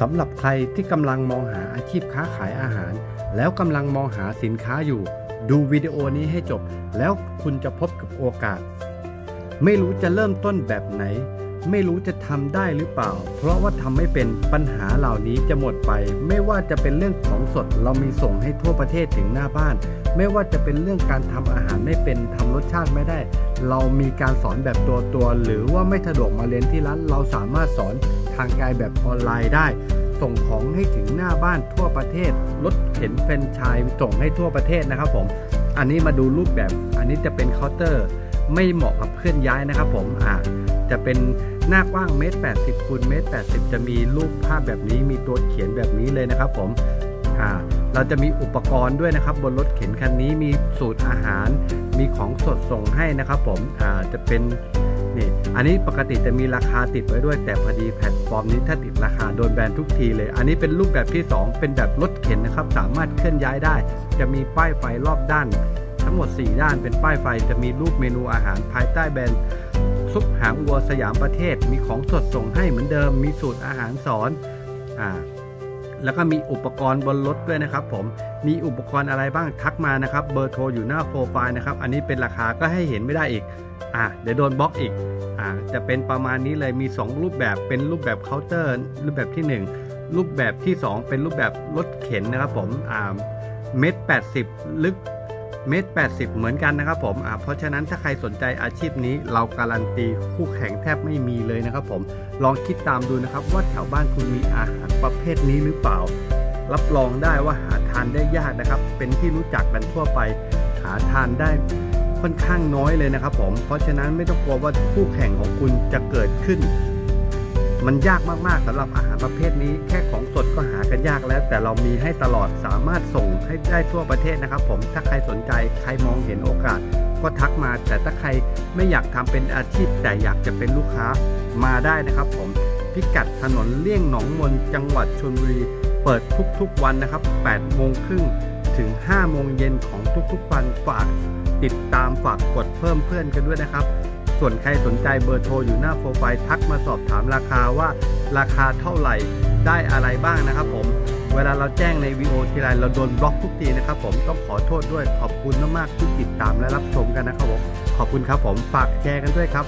สำหรับใครที่กำลังมองหาอาชีพค้าขายอาหาร แล้วกำลังมองหาสินค้าอยู่ ดูวิดีโอนี้ให้จบ แล้วคุณจะพบกับโอกาส ไม่รู้จะเริ่มต้นแบบไหน ไม่รู้จะทำได้หรือเปล่า เพราะว่าทำไม่เป็นปัญหาเหล่านี้จะหมดไป ไม่ว่าจะเป็นเรื่องของสดเรามีส่งให้ทั่วประเทศถึงหน้าบ้าน ไม่ว่าจะเป็นเรื่องการทำอาหารไม่เป็นทำรสชาติไม่ได้ เรามีการสอนแบบตัวตัวหรือว่าไม่สะดวกมาเรียนที่ร้านเราสามารถสอนางไกลแบบออนไลน์ได้ ส่งของให้ถึงหน้าบ้านทั่วประเทศ รถเข็นแฟรนไชส์ส่งให้ทั่วประเทศนะครับผมอันนี้มาดูรูปแบบ อันนี้จะเป็นเคาน์เตอร์ ไม่เหมาะกับเคลื่อนย้ายนะครับผมอ่าจะเป็นหน้ากว้างเมตรแปดสิบคูณเมตรแปดสิบจะมีรูปภาพแบบนี้มีตัวเขียนแบบนี้เลยนะครับผมอ่าเราจะมีอุปกรณ์ด้วยนะครับ บนรถเข็นคันนี้มีสูตรอาหาร มีของสดส่งให้นะครับผมอ่าจะเป็น นี่อันนี้ปกติจะมีราคาติดไว้ด้วย แต่พอดีแพลตฟอร์มนี้ถ้าติดราคาโดนแบนทุกทีเลย อันนี้เป็นรูปแบบที่ 2 เป็นแบบรถเข็นนะครับ สามารถเคลื่อนย้ายได้ จะมีป้ายไฟรอบด้าน ทั้งหมด 4 ด้านเป็นป้ายไฟจะมีรูปเมนูอาหารภายใต้แบรนด์ซุปหางวัวสยามประเทศ มีของสดส่งให้เหมือนเดิม มีสูตรอาหารสอนอ่า แล้วก็มีอุปกรณ์บนรถด้วยนะครับผมมีอุปกรณ์อะไรบ้างทักมานะครับเบอร์โทรอยู่หน้าโปรไฟล์นะครับอันนี้เป็นราคาก็ให้เห็นไม่ได้อีกอ่าเดี๋ยวโดนบล็อกอีกอ่าจะเป็นประมาณนี้เลยมี 2 รูปแบบเป็นรูปแบบเคาน์เตอร์รูปแบบที่ 1 รูปแบบที่ 2 เป็นรูปแบบรถเข็นนะครับผมอ่าเมตรแปดสิบลึก เมตรแปเหมือนกันนะครับผมเพราะฉะนั้นถ้าใครสนใจอาชีพนี้ เราการันตีคู่แข่งแทบไม่มีเลยนะครับผมลองคิดตามดูนะครับว่าแถวบ้านคุณมีอาหารประเภทนี้หรือเปล่า รับรองได้ว่าหาทานได้ยากนะครับ เป็นที่รู้จักกันทั่วไป หาทานได้ค่อนข้างน้อยเลยนะครับผมเพราะฉะนั้นไม่ต้องกลัวว่าคู่แข่งของคุณจะเกิดขึ้น มันยากมากๆสำหรับอาหารประเภทนี้ แค่ของสดก็หากันยากแล้ว แต่เรามีให้ตลอดสามารถส่งให้ได้ทั่วประเทศนะครับ ผมถ้าใครสนใจใครมองเห็นโอกาส ก็ทักมา แต่ถ้าใครไม่อยากทำเป็นอาชีพ แต่อยากจะเป็นลูกค้ามาได้นะครับ ผมพิกัดถนนเลี่ยงหนองมนจังหวัดชลบุรีเปิดทุกๆวันนะครับ8โมงครึ่งถึง5โมงเย็นของทุกๆวันฝากติดตามฝากกดเพิ่มเพื่อนกันด้วยนะครับ ส่วนใครสนใจเบอร์โทรอยู่หน้าโปรไฟล์ทักมาสอบถามราคาว่าราคาเท่าไหร่ได้อะไรบ้างนะครับผม เวลาเราแจ้งในวีโอทีไรเราโดนบล็อกทุกทีนะครับผมต้องขอโทษด้วยขอบคุณมากๆที่ติดตามและรับชมกันนะครับผมขอบคุณครับผมฝากแชร์กันด้วยครับ